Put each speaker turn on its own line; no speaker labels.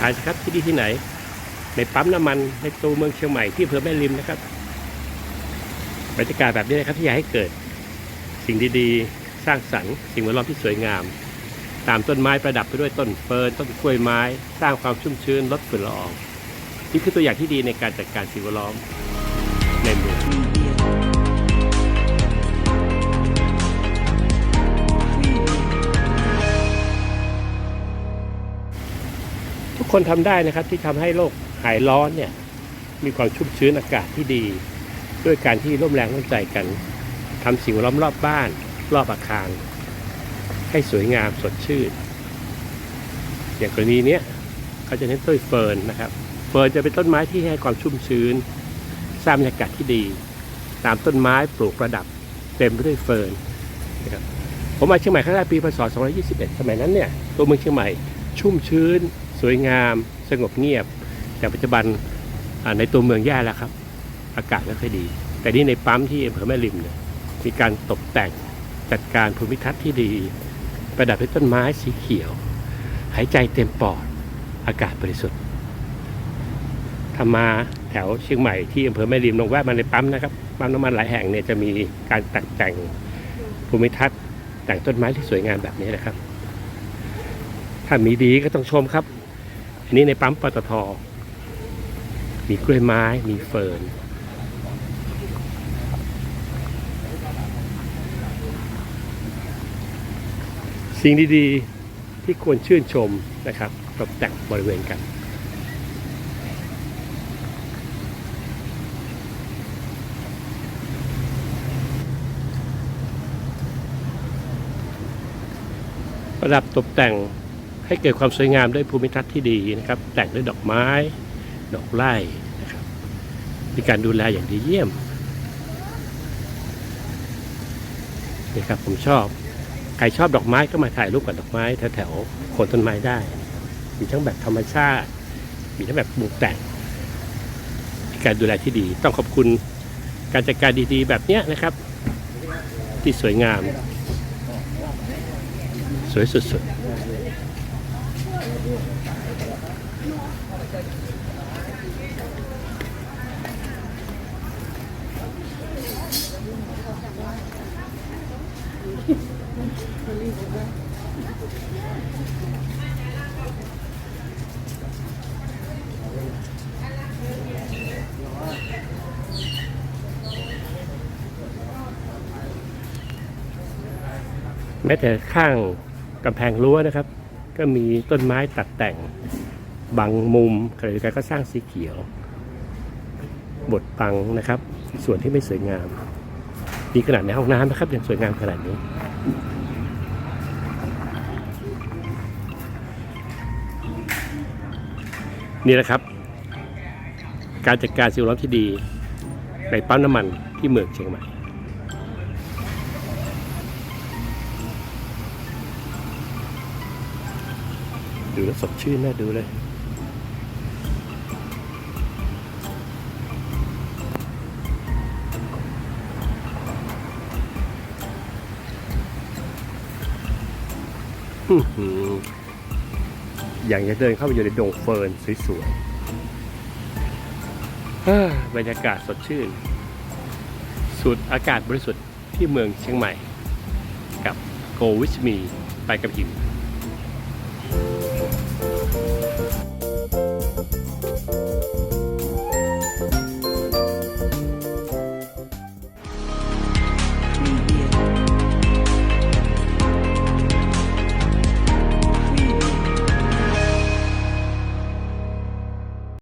ทาสิครับที่ดีที่ไหน ในปั๊มน้ำมันในตัวเมืองเชียงใหม่ที่อำเภอแม่ริมนะครับบรรยากาศแบบนี้นะครับที่อยากให้เกิด สิ่งดีๆ สร้างสรรค์สิ่งแวดล้อมที่สวยงาม ตามต้นไม้ประดับไปด้วยต้นเฟิร์นต้นกล้วยไม้ สร้างความชุ่มชื้นลดฝุ่นละอองนี่คือตัวอย่างที่ดีในการจัดการสิ่งแวดล้อม คนทำได้นะครับที่ทำให้โลกหายร้อนเนี่ยมีความชุ่มชื้นอากาศที่ดี ด้วยการที่ร่วมแรงร่วมใจกันทำสิ่งล้อมรอบบ้าน รอบอาคาร ให้สวยงามสดชื่น อย่างกรณีเนี้ยเขาจะเน้นต้นเฟิร์นนะครับเฟิร์นจะเป็นต้นไม้ที่ให้ความชุ่มชื้นสร้างบรรยากาศที่ดี ตามต้นไม้ปลูกประดับเต็มไปด้วยเฟิร์นนะครับผมมาเชียงใหม่ครั้งแรกปีพศ221 สมัยนั้นเนี่ยตัวเมืองเชียงใหม่ชุ่มชื้น สวยงามสงบเงียบ แต่ปัจจุบันในตัวเมืองแย่แล้วครับ อากาศไม่ค่อยดี แต่นี่ในปั๊มที่อำเภอแม่ริมเนี่ยมีการตกแต่งจัดการภูมิทัศน์ที่ดี ประดับด้วยต้นไม้สีเขียว หายใจเต็มปอด อากาศบริสุทธิ์ทำมาแถวเชียงใหม่ที่อำเภอแม่ริมลงแวะมาในปั๊มนะครับปั๊มน้ำมันหลายแห่งเนี่ยจะมีการต่งแต่งภูมิทัศน์แต่งต้นไม้ที่สวยงามแบบนี้นะครับ ถ้ามีดีก็ต้องชมครับ อันนี้ในปั๊มปตท มีกล้วยไม้ มีเฟิร์น สิ่งดีๆที่ควรชื่นชมนะครับตกแต่งบริเวณกันประดับตกแต่ง ให้เกิดความสวยงามด้วยภูมิทัศน์ที่ดีนะครับ แต่งด้วยดอกไม้ ดอกไร่นะครับมีการดูแลอย่างดีเยี่ยมนี่ครับผมชอบ ใครชอบดอกไม้ก็มาถ่ายรูปกับดอกไม้แถวๆโคนต้นไม้ได้ มีทั้งแบบธรรมชาติ มีทั้งแบบปลูกแต่งมีการดูแลที่ดี ต้องขอบคุณการจัดการดีๆ แบบเนี้ยนะครับ ที่สวยงาม สวยสุดๆ แม้แต่ข้างกำแพงรั้วนะครับ ก็มีต้นไม้ตัดแต่งบางมุมขณะเดียวกันก็สร้างสีเขียว บทบังนะครับ ส่วนที่ไม่สวยงาม ดีขนาดในห้องน้ำนะครับยังสวยงามขนาดนี้ นี่แหละครับ การจัดการสิ่งแวดล้อมที่ดี ในปั๊มน้ำมันที่เมืองเชียงใหม่ดูแล้วสดชื่นน่าดูเลย อื้อ อย่างจะเดินเข้าไปอยู่ในดงเฟิร์นสวยๆอบรรยากาศสดชื่นสูดอากาศบริสุทธิ์ที่เมืองเชียงใหม่ กับโกวิชมีไปกับหิม